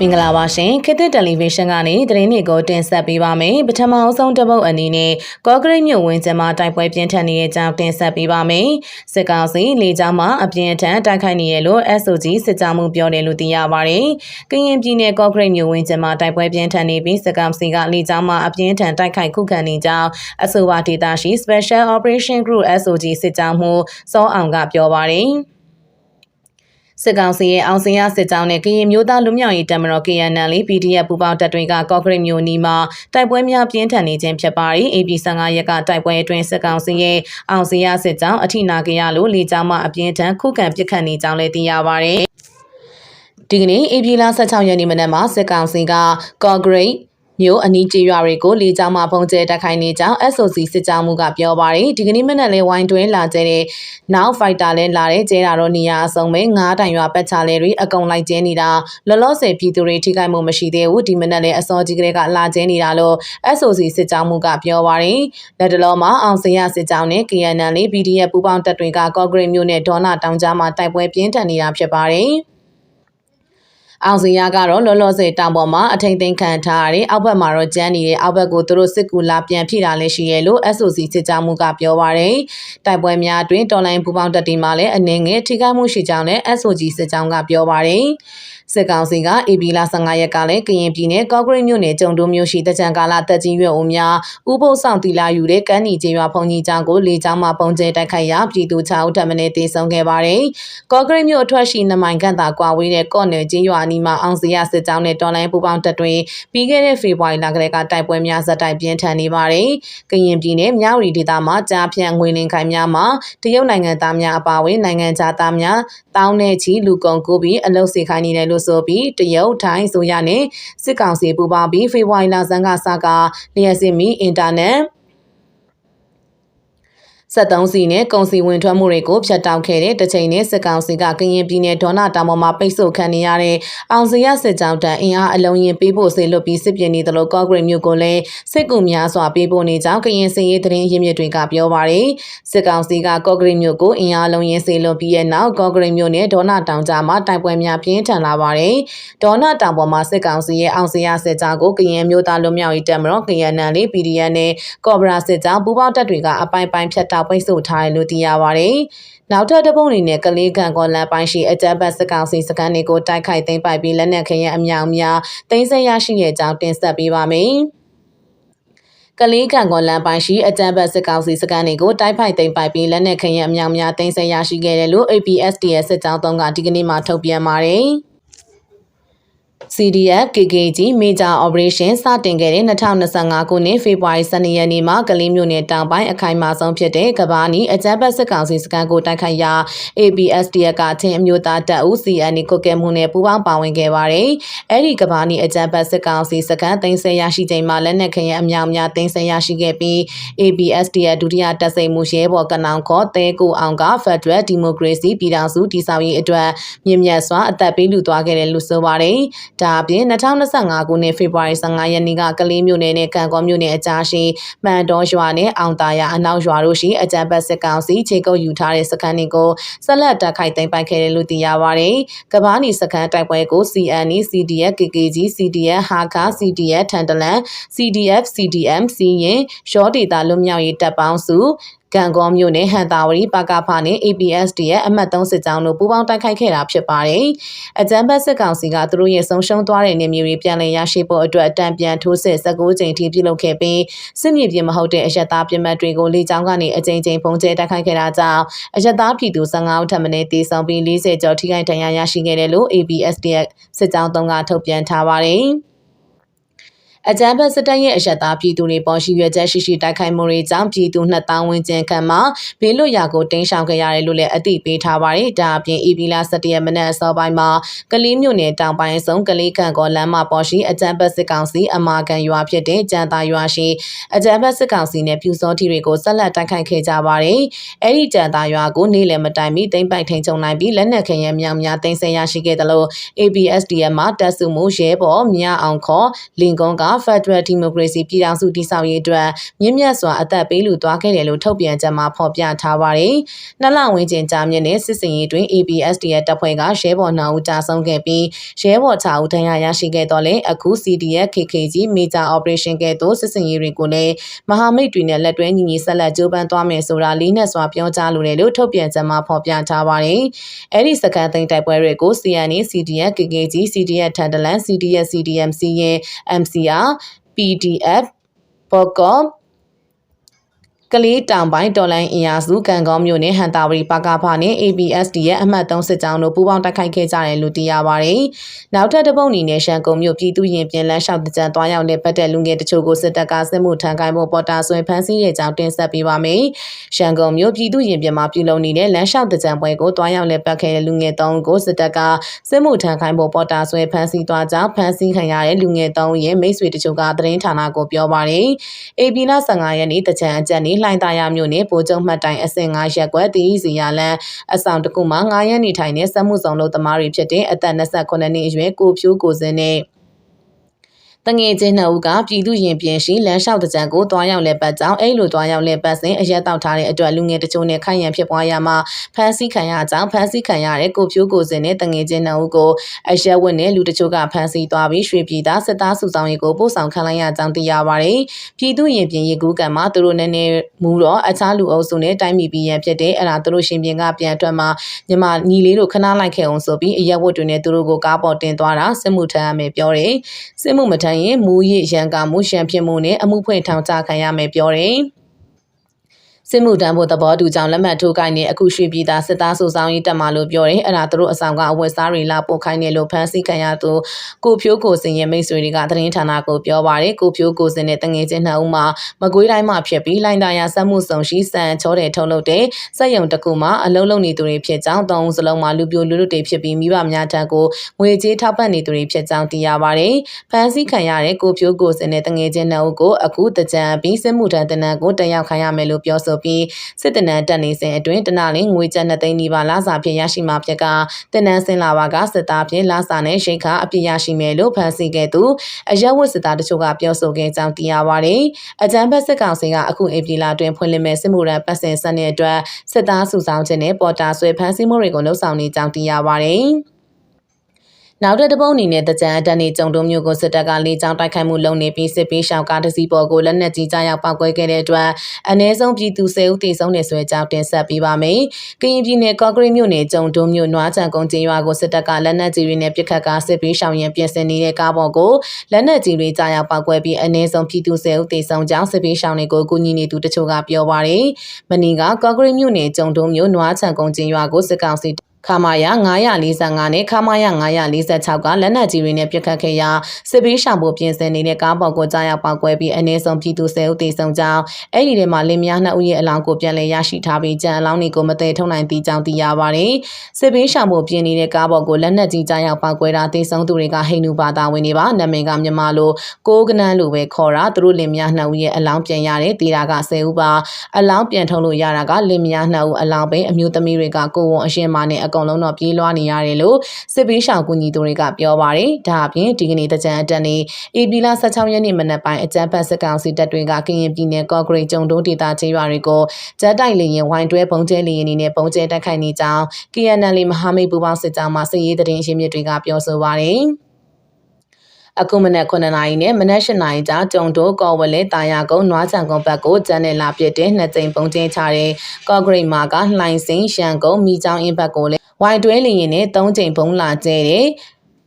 မင်္ဂလာပါရှင်ခေတ်သစ်တယ်လီဗီရှင်းကနေသတင်းတွေကိုတင်ဆက်ပေးပါမယ်ပထမအဆုံးတစ်ပုတ်အနေနဲ့ကော့ဂရိတ်မြို့ဝင်းကျင်မှာတိုက်ပွဲပြင်းထန်နေတဲ့အကြောင်းတင်ဆက်ပေးပါမယ်စစ်ကောင်စီလေကြောင်းမှာအပြင်းအထန်တိုက်ခိုက်နေရလို့ SOG စစ်ကြောင်းမှုပြောတယ်လို့သိရပါတယ်ကရင်ပြည်နယ်ကော့ဂရိတ်မြို့ဝင်းကျင်မှာတိုက်ပွဲပြင်းထန်နေပြီးစစ်ကောင်စီကလေကြောင်းမှာအပြင်းထန်တိုက်ခိုက်ခုခံနေကြောင်းအဆိုပါဒေသရှိ Special Operation Group SOG စစ်ကြောင်းမှုစောအောင်ကပြောပါတယ် စစ်ကောင်စီရဲ့အောင်စင်ရစစ်ကြောင်းနဲ့ကရင်မျိုးသားလူမျိုးရေးတပ်မတော် KNL PDF ပူးပေါင်းတပ်တွေကကော့ဂရိတ်မြို့နီးမှာတိုက်ပွဲများပြင်းထန်နေခြင်းဖြစ်ပါရီ AP15 ရက်ကတိုက်ပွဲအတွင်းစစ်ကောင်စီရဲ့အောင်စင်ရစစ်ကြောင်းအထိနာကြရလို့လေကြောင်းမှအပြင်းထန်ခုခံပစ်ခတ်နေကြောင်းလည်းသိရပါတယ်ဒီကနေ့ဧပြီလ16ရက်နေ့မနက်မှာစစ်ကောင်စီကကော့ဂရိတ် မြို့အနီးကျေးရွာတွေကိုလေကြောင်းမှဖုံးကျဲတက်ခိုင်းနေကြောင်း SOC စစ်ကြောင်းမှုကပြောပါတယ်ဒီကနေ့မနက်လေးဝိုင်းတွင်းလာကျဲတဲ့နောက်ဖိုက်တာလဲလာတဲ့ကျဲတာတော့နေရာအစုံပဲငါးတိုင်ရွာပတ်ချလဲတွေအကုန်လိုက်ကျဲနေတာလောလောဆယ်ပြည်သူတွေထိခိုက်မှုမရှိသေးဘူးဒီမနက်လေးအစောကြီးကလေးကလာကျဲနေတာလို့ SOC စစ်ကြောင်းမှုကပြောပါတယ်လက်တလုံးမှာအောင်စရစစ်ကြောင်းနဲ့ KNL PDF ပူးပေါင်းတပ်တွေကကော့ဂရိတ်မြို့နဲ့ဒေါနာတောင်ကြားမှာတိုက်ပွဲပြင်းထန်နေတာဖြစ်ပါတယ် အောင်စင်ရကတော့လောလောဆယ်တောင်ပေါ်မှာအထိန်သိမ်းခံထားရတဲ့အောက်ဘက်မှာတော့ကျန်းနေတဲ့အောက်ဘက်ကိုသူတို့စစ်ကူလာပြန်ဖြည့်တာလည်းရှိရဲ့လို့ SOC စစ်ကြောမှုကပြောပါရယ်တိုက်ပွဲများအတွင်းတော်လိုင်းပူပေါင်းတပ်တွေမှာလည်းအနေငယ်ထိခိုက်မှုရှိကြောင်းလည်း SOG စစ်ကြောင်းကပြောပါရယ် စစ်ကောင်စီက AB လ15ရက်ကလည်းကရင်ပြည်နယ်ကော့ဂရိတ်မြို့နယ်ကျုံတိုးမြို့ရှိတကြံကာလတက်ကြီးရွယ်ဦးများဥပုပ်ဆောင်တီလာယူတဲ့ကမ်းနီကျေးရွာဖုန်ကြီးကျောင်းကိုလေကြောင်းမှပုံကျဲတိုက်ခိုက်ရာပြည်သူ6ဦးထပ်မံတေဆုံးခဲ့ပါတယ်။ကော့ဂရိတ်မြို့အထွက်ရှိနမိုင်ခန့်သာကွာဝေးတဲ့ကော့နယ်ကျေးရွာအနီးမှာအောင်စရစစ်ကြောင်းနဲ့တော်လိုင်းပူပေါင်းတပ်တွေပြီးခဲ့တဲ့ဖေဖော်ဝါရီလကလေးကတိုက်ပွဲများဇက်တိုက်ပြင်းထန်နေပါတယ်။ကရင်ပြည်နယ်မြဝတီဒေသမှာကြားဖြန့်ငွေလင်ခိုင်များမှာတရုတ်နိုင်ငံသားများအပါအဝင်နိုင်ငံခြားသားများတောင်းနဲ့ချီလူကုန်ကူးပြီးအလုပ်စီခိုင်းနေတယ်လို့ဆိုပြီးတရုတ်ထိုင်းဆိုရနဲ့စစ်ကောင်စီပူးပေါင်းပြီးဖေဖော်ဝါရီလဆန်းကစကလျှက်စစ်မီအင်တာနက် 73စီနဲ့ကုန်စီဝင်ထွက်မှုတွေကိုဖျက်တောက်ခဲ့တဲ့တစ်ချိန်နဲ့စစ်ကောင်စီကကရင်ပြည်နယ်ဒေါနာတောင်ပေါ်မှာပိတ်ဆို့ခံနေရတဲ့အောင်စရစစ်ကြောင်းတန်အင်အားအလုံးရင်ပေးဖို့စေလွတ်ပြီးစစ်ပြေနေသလိုကော့ဂရိတ်မြို့ကိုလည်းစစ်ကူများစွာပေးဖို့နေကြောင်းကရင်စင်ရေးသတင်းရင်းမြစ်တွေကပြောပါရယ်စစ်ကောင်စီကကော့ဂရိတ်မြို့ကိုအင်အားလုံးရင်စေလွတ်ပြီးရဲ့နောက်ကော့ဂရိတ်မြို့နဲ့ဒေါနာတောင်ကြားမှာတိုက်ပွဲများပြင်းထန်လာပါရယ်ဒေါနာတောင်ပေါ်မှာစစ်ကောင်စီရဲ့အောင်စရစစ်ကြောင်းကိုကရင်မျိုးသားလူမျိုးရေးတပ်မတော် KNL လေး PDF နဲ့ကော့ဘရာစစ်ကြောင်းပူးပေါင်းတပ်တွေကအပိုင်ပိုင်ဖြတ်တောက်ပိတ်ဆို့ထားတယ်လို့သိရပါတယ်။နောက်ထပ်တစ်ပုံအနေနဲ့ကလေးကန်ကောလန်ပိုင်းရှိအကြမ်းဖက်စကောင်စီစကန်တွေကိုတိုက်ခိုက်သိမ်းပိုက်ပြီးလက်နက်ခဲယမ်းအမြောက်များတင်ဆက်ရရှိရဲ့ကြောင်းတင်ဆက်ပေးပါမယ်။ကလေးကံကောလန်ပိုင်းရှိအကြံဘတ်စစ်ကောင်စီစကန်တွေကိုတိုက်ဖိုက်သိမ်းပိုက်ပြီးလက်နက်ခရင်အမြောင်များတင်ဆက်ရရှိခဲ့တယ်လို့ APSDS စစ်ကြောင်းတုံးကဒီကနေ့မှထုတ်ပြန်ပါတယ်။ CDF KKG Major Operation စတင်ခဲ့တဲ့2025ခုနှစ်ဖေဖော်ဝါရီ12ရက်နေ့မှာကလေးမျိုးနယ်တောင်ပိုင်းအခိုင်အမာဆုံးဖြစ်တဲ့ကဘာနီအကြမ်းဖက်စစ်ကောင်စီစခန်းကိုတိုက်ခိုက်ရာ ABSDF ကချင်းအမျိုးသားတပ်ဦး CN ကိုကဲမှုနဲ့ပူးပေါင်းပါဝင်ခဲ့ပါတယ်။အဲ့ဒီကဘာနီအကြမ်းဖက်စစ်ကောင်စီစခန်းသိမ်းဆည်းရရှိချိန်မှာလက်နက်ခဲယမ်းအများများသိမ်းဆည်းရရှိခဲ့ပြီး ABSDF ဒုတိယတပ်စိန်မှုရဲဘော်ကနောင်ခေါ်တဲကိုအောင်က Federal Democracy ပြည်ထောင်စုတည်ဆောက်ရေးအတွက်မြင့်မြတ်စွာအသက်ပေးလူသွားခဲ့တယ်လို့ဆိုပါတယ်။ဒါအပြင်2025ခုနှစ်ဖေဖော်ဝါရီ15ရက်နေ့ကကလေးမြို့နယ်နဲ့ကံကောမြို့နယ်အကြားရှိမှန်တော်ရွာနဲ့အောင်တာယာအနောက်ရွာတို့ရှိအကြံပတ်စစ်ကောင်စီခြေကုပ်ယူထားတဲ့စခန်းတွေကိုဆက်လက်တိုက်ခိုက်သိမ်းပိုက်ခဲ့တယ်လို့သိရပါတယ်။ကဘာနီစခန်းတိုက်ပွဲကို CN, CDF, KKG, CDF, HAKA, CDF, ထန်တလန် CDF, CDM, စီရင်ရှောဒေတာလွတ်မြောက်ရေးတပ်ပေါင်းစု ကံကောမြို့နယ်ဟန်တာဝရီပါကဖနဲ့ APSD ရဲ့အမှတ်3စစ်ကြောင်းတို့ပူးပေါင်းတိုက်ခိုက်ခဲ့တာဖြစ်ပါတယ်။အကြမ်းဖက်စစ်ကောင်စီကသူတို့ရဲ့ဆုံးရှုံးသွားတဲ့နေမျိုးတွေပြန်လည်ရရှိဖို့အတွက်အတံပြန်ထိုးစစ်19ကြိမ်ထိပြုလုပ်ခဲ့ပြီးစစ်မြေပြင်မဟုတ်တဲ့အရက်သားပြစ်မှတ်တွေကိုလေကြောင်းကနေအကြိမ်ကြိမ်ပုံကျဲတိုက်ခိုက်ခဲ့တာကြောင့်အရက်သားပြည်သူ15ဦးထပ်မံတေဆုံးပြီး40ကျော်ထိခိုက်ဒဏ်ရာရရှိခဲ့တယ်လို့ APSD စစ်ကြောင်းတုံးကထုတ်ပြန်ထားပါတယ်။ အကြမ်းဖက်စစ်တပ်ရဲ့အယက်သားပြည်သူတွေပေါ်ရှိရွက်ချက်ရှိရှိတိုက်ခိုက်မှုတွေကြောင့်ပြည်သူ2000ဝန်းကျင်ခန့်မှဘေးလွတ်ရာကိုတင်းရှောင်ခဲ့ရတယ်လို့လည်းအသိပေးထားပါတယ်။ဒါအပြင် EB လ17ရက်မနက်အစောပိုင်းမှာကလေးမြို့နယ်တောင်ပိုင်းဆုံးကလေးကန်ကောလမ်းမပေါ်ရှိအကြမ်းဖက်စစ်ကောင်စီအမာကန်ရွာဖြစ်တဲ့ကြံသာရွာရှိအကြမ်းဖက်စစ်ကောင်စီနဲ့ပြူစောထီတွေကိုဆက်လက်တိုက်ခိုက်ခဲ့ကြပါတယ်။အဲ့ဒီကြံသာရွာကိုနေ့လယ်မတိုင်မီတိမ့်ပိုက်ထိန်ချုံနိုင်ပြီးလက်နက်ခဲယမ်းများများတင်ဆက်ရရှိခဲ့တယ်လို့ ABSDM မှာတပ်စုမှုရဲဘော်မြအောင်ခေါ်လင်ကုန်းကဖက်ဒရယ်ဒီမိုကရေစီပြည်ထောင်စုတည်ဆောက်ရေးအတွက်မြင့်မြတ်စွာအသက်ပေးလူသွားခဲ့တယ်လို့ထုတ်ပြန်ချက်မှာဖော်ပြထားပါတယ်။နှစ်လဝန်းကျင်ကြာမြင့်တဲ့စစ်စင်ရေးတွင် ABSDF တပ်ဖွဲ့ကရဲဘော်နှောင်ဦးကြာဆုံးခဲ့ပြီးရဲဘော်6ဦးဒဏ်ရာရရှိခဲ့တော့လေအခု CDF KKG Major Operation ကဲ့သို့စစ်စင်ရေးတွေကိုလည်းမဟာမိတ်တွေနဲ့လက်တွဲညီညီဆက်လက်ကြိုးပမ်းသွားမယ်ဆိုတာလေးနဲ့စွာပြောကြားလိုတယ်လို့ထုတ်ပြန်ချက်မှာဖော်ပြထားပါတယ်။အဲဒီစကန်သိန်းတိုက်ပွဲတွေကို CNA CDF KKG CDF ထန်တလန် CDF CDMC ရဲ့ MCR PDF ဘော့ကော့ ကလေးတောင်ပိုင်းတော်လိုင်းအင်အားစုကံကောင်းမြို့နယ်ဟန်တာဝရီပါကဖာနဲ့ ABSD ရဲ့အမှတ်3စစ်ကြောင်းတို့ပူးပေါင်းတိုက်ခိုက်ခဲ့ကြတယ်လို့သိရပါတယ်။နောက်ထပ်တစ်ပုတ်အနေနဲ့ရှန်ကုန်မြို့ပြည်သူရင်ပြင်လန်းလျှောက်တကြံသွားရောက်တဲ့ပတ်သက်လူငယ်တချို့ကိုစစ်တပ်ကစစ်မှုထမ်းကိုင်းဖို့ပေါ်တာဆွဲဖမ်းဆီးတဲ့ကြောင်းတင်ဆက်ပေးပါမယ်။ရှန်ကုန်မြို့ပြည်သူရင်ပြင်မှာပြုလုပ်နေတဲ့လမ်းလျှောက်တကြံပွဲကိုသွားရောက်လက်ပတ်ခဲ့တဲ့လူငယ်3ဦးကိုစစ်တပ်ကစစ်မှုထမ်းကိုင်းဖို့ပေါ်တာဆွဲဖမ်းဆီးသွားကြောင်းဖမ်းဆီးခံရတဲ့လူငယ်3ဦးရဲ့မိတ်ဆွေတချို့ကသတင်းဌာနကိုပြောပါတယ်။ AB လ15ရက်နေ့တကြံအကြံနေ့လှိုင်းသားရမြို့နယ်ပိုကျုံမှတ်တိုင်အစင်9ရက်ကွက်တီးစီရလန်အဆောင်တစ်ခုမှာ9ရက်နေထိုင်တဲ့စက်မှုဆောင်လုပ်သမားတွေဖြစ်တဲ့အသက်28နှစ်အရွယ်ကိုဖြိုးကိုစင်းနဲ့ တငယ်ချင်းနှစ်ဦးကပြည်သူရင်ပြင်ရှိလမ်းလျှောက်တကြံကိုတွားရောက်လဲပတ်ကြောင်းအဲ့လိုတွားရောက်လဲပတ်စဉ်အရက်တောက်ထားတဲ့အတွက်လူငယ်တချို့နဲ့ခိုင်ရန်ဖြစ်ပွားရမှာဖမ်းဆီးခံရကြောင်းဖမ်းဆီးခံရတဲ့ကိုဖြိုးကိုစင်နဲ့တငယ်ချင်းနှစ်ဦးကိုအရက်ဝတ်နဲ့လူတချို့ကဖမ်းဆီးသွားပြီးရွှေပြည်သားစစ်သားစုဆောင်ရေးကိုပို့ဆောင်ခံလိုက်ရကြောင်းသိရပါတယ်။ပြည်သူရင်ပြင်ရေကူးကံမှာသူတို့နဲ့နဲ့မူတော့အခြားလူအုပ်စုနဲ့တိုင်းပြည်ပြည်ရန်ဖြစ်တဲ့အဲ့ဒါသူတို့ရှင်ပြင်ကပြန်ထွက်မှာညီမညီလေးတို့ခဏလိုက်ခဲ့အောင်ဆိုပြီးအရက်ဝတ်တွေနဲ့သူတို့ကိုကားပေါ်တင်သွားတာစစ်မှုထမ်းရမယ်ပြောတယ်။စစ်မှုမထမ်းရင်မူရစ်ရန်ကမှုရှံဖြစ်မှုနဲ့အမှုဖွင့်ထောင်ချခံရမယ်ပြောတယ်။ စစ်မှုတန်းဖို့သဘောတူကြောင်းလက်မှတ်ထိုးခိုင်းနေအခုရွှေပြည်သားစစ်သားစုဆောင်ရေးတက်မှလို့ပြောတယ်အဲ့ဒါသူတို့အဆောင်ကအဝတ်စားတွေလာပို့ခိုင်းနေလို့ဖမ်းဆီးခံရသူကိုဖြိုးကိုစင်ရဲ့မိတ်ဆွေတွေကသတင်းဌာနကိုပြောပါတယ်ကိုဖြိုးကိုစင်နဲ့တငယ်ချင်းနှစ်ဦးမှာမကွေးတိုင်းမှာဖြစ်ပြီးလိုင်းတာယာစက်မှုဆောင်ရှိစံချောတယ်ထုတ်လုပ်တဲ့စက်ရုံတစ်ခုမှာအလုံးလုံးနေသူတွေဖြစ်ကြောင်းသုံးဦးစလုံးမှာလူပြိုလူလူတွေဖြစ်ပြီးမိဘများထံကိုငွေကြေးထောက်ပံ့နေသူတွေဖြစ်ကြောင်းသိရပါတယ်ဖမ်းဆီးခံရတဲ့ကိုဖြိုးကိုစင်နဲ့တငယ်ချင်းနှစ်ဦးကိုအခုတကြံပြီးစစ်မှုထမ်းတနန်းကိုတက်ရောက်ခိုင်းရမယ်လို့ပြောဆိုပြီးစစ်တနန်းတက်နေစဉ်အတွင်းတနလင်းငွေကျပ်2သိန်းနီးပါးလာစာဖြင့်ရရှိမှာဖြစ်ကတနန်းစင်လာပါကစစ်သားဖြင့်လာစာနဲ့ရှိခါအပြည့်ရရှိမယ်လို့ဖန်ဆီးခဲ့သူအရက်ဝတ်စစ်သားတချို့ကပြောဆိုခဲ့ကြောင်းသိရပါတယ်။အကြမ်းဖက်စစ်ကောင်စီကအခုဧပြီလအတွင်းဖွင့်လှစ်မဲ့စစ်မှုရန်ပတ်စင်စနစ်အတွက်စစ်သားစုဆောင်ခြင်းနဲ့ပေါ်တာဆွဲဖမ်းဆီးမှုတွေကိုလှုပ်ဆောင်နေကြောင်းသိရပါတယ်။ နောက်တဲ့တပုံအနေနဲ့တကြံအတန်းနေကြုံတုံးမျိုးကိုစစ်တပ်ကလေကြောင်းတိုက်ခိုက်မှုလုပ်နေပြီးစစ်ပေးရှောင်ကားတစ်စီးပေါ်ကိုလက်နက်ကြီးကြားရောက်ပောက်ကွဲခဲ့တဲ့အတွက်အ ਨੇ ဆုံးပြည်သူ10ဦးသေဆုံးနေဆွဲကြောင်းတင်ဆက်ပေးပါမယ်။ကရင်ပြည်နယ်ကော့ကရိတ်မြို့နယ်ကြုံတုံးမြို့နွားချံကုန်းကျေးရွာကိုစစ်တပ်ကလက်နက်ကြီးတွေနဲ့ပစ်ခတ်ကာစစ်ပေးရှောင်ရင်ပြင်ဆင်နေတဲ့ကားပေါ်ကိုလက်နက်ကြီးတွေကြားရောက်ပောက်ကွဲပြီးအ ਨੇ ဆုံးပြည်သူ10ဦးသေဆုံးကြောင်းစစ်ပေးရှောင်တွေကိုကူညီနေသူတချို့ကပြောပါရယ်။မနီကကော့ကရိတ်မြို့နယ်ကြုံတုံးမြို့နွားချံကုန်းကျေးရွာကိုစစ်ကောင်စီ ခမာယာ945နဲ့ခမာယာ946ကလက်နက်ကြီးတွေနဲ့ပြစ်ခတ်ခဲ့ရာစစ်ပေးရှောင်ဖို့ပြင်ဆင်နေတဲ့ကားပေါ်ကိုကြားရောက်ပောက်ကွဲပြီးအနည်းဆုံးပြည်သူ10ဦးသေဆုံးကြောင်းအဲ့ဒီထဲမှာလင်မယား2ဦးရဲ့အလောင်းကိုပြန်လည်ရရှိထားပြီးကြံအလောင်းတွေကိုမတည်ထုတ်နိုင်သေးကြောင်းသိရပါတယ်။စစ်ပေးရှောင်ဖို့ပြင်နေတဲ့ကားပေါ်ကိုလက်နက်ကြီးကြားရောက်ပောက်ကွဲတာသေဆုံးသူတွေကဟိန္ဒူဘာသာဝင်တွေပါနာမည်ကမြန်မာလိုကိုးကနန်းလိုပဲခေါ်တာသူတို့လင်မယား2ဦးရဲ့အလောင်းပြန်ရတယ်တေတာက10ဦးပါအလောင်းပြန်ထုတ်လို့ရတာကလင်မယား2ဦးအလောင်းပဲအမျိုးသမီးတွေကကိုဝန်အရှင်မနဲ့အကုန်လုံးတော့ပြေးလွှားနေရတယ်လို့စစ်ပေးရှောင်ကူညီသူတွေကပြောပါတယ်။ဒါအပြင်ဒီကနေ့တကြံအတက်နေဧပြီလ16ရက်နေ့မနက်ပိုင်းအကြမ်းဖက်စစ်ကောင်စီတပ်တွေကကရင်ပြည်နယ်ကော့ဂရိတ်ကျုံတုံးဒေသကျေးရွာတွေကိုဂျက်တိုက်လေရင်ဝိုင်းတွဲပုံကျဲလေရင်တွေနဲ့ပုံကျဲတိုက်ခိုက်နေကြောင်း KNL မဟာမိတ်ပူးပေါင်းစစ်ကြောင်းမှစစ်ရေးတရင်ရှင်းမြစ်တွေကပြောဆိုပါတယ်။အခုမနက်9နာရီနဲ့မနက်10နာရီကြားကြုံတိုးကော်ဝလဲတာယာကုန်းနွားချံကုန်းဘက်ကိုကျန်းနဲ့လာပြစ်တဲ့နှစ်ကြိမ်ပုံကျင်းချတဲ့ကော့ဂရိတ်မာကလှိုင်စင်းရှန်ကုန်းမိချောင်းအင်းဘက်ကိုလည်း ဝိုင်တွဲလင်ရင်နဲ့၃ကြိမ်ပုံလာကျဲတဲ့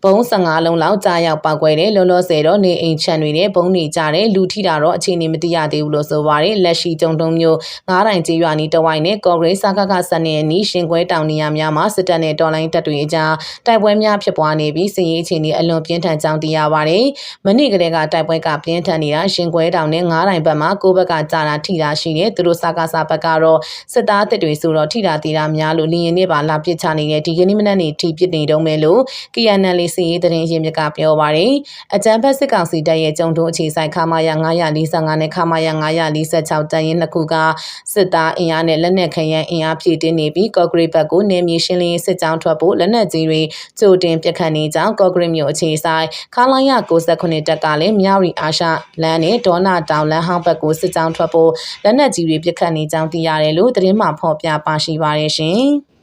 ဘုံ15လုံးလောက်ကြားရောက်ပောက်ကွဲတယ်လောလောဆယ်တော့နေအိမ်ချန်တွေနဲ့ဘုံနေကြတယ်လူထိတာတော့အခြေအနေမသိရသေးဘူးလို့ဆိုပါတယ်လက်ရှိကြုံတုံမျိုးငားတိုင်ကြီးရွာနီတဝိုင်းနဲ့ကော်ဂရိတ်စကကစနေနီးရှင်ခွဲတောင်နေရာများမှာစစ်တပ်နဲ့တော်လိုင်းတပ်တွေအကြားတိုက်ပွဲများဖြစ်ပွားနေပြီးစစ်ရေးအခြေအနေအလွန်ပြင်းထန်ကြောင်းသိရပါတယ်မနေ့ကတည်းကတိုက်ပွဲကပြင်းထန်နေတာရှင်ခွဲတောင်နဲ့ငားတိုင်ဘက်မှာကိုဘက်ကကြာတာထိတာရှိတယ်သူတို့စကစဘက်ကတော့စစ်သားတပ်တွေဆိုတော့ထိတာသေးတာများလို့လင်းရင်နဲ့ပါလာပစ်ချနေတဲ့ဒီကနေ့မနက်နေ့ထိပစ်နေတော့မယ်လို့ KNL စီရေးသတင်းရင်းမြစ်ကပြောပါရယ်အကြံဖက်စစ်ကောင်စီတပ်ရဲ့ကြုံတို့အခြေဆိုင်ခမာယာ945နဲ့ခမာယာ946တပ်ရင်းနှစ်ခုကစစ်သားအင်အားနဲ့လက်နက်ခဲယမ်းအင်အားဖြည့်တင်းနေပြီးကော့ဂရိတ်ဘက်ကိုနေမြေရှင်းလင်းရေးစစ်ကြောင်းထွက်ဖို့လက်နက်ကြီးတွေကြိုတင်ပြစ်ခတ်နေကြောင်းကော့ဂရိတ်မြို့အခြေဆိုင်ခလာရ69တပ်ကလည်းမြရီအာရှလမ်းနဲ့ဒေါနာတောင်လမ်းဟောင်းဘက်ကိုစစ်ကြောင်းထွက်ဖို့လက်နက်ကြီးတွေပြစ်ခတ်နေကြောင်းသိရတယ်လို့သတင်းမှဖော်ပြပါရှိပါရရှင်။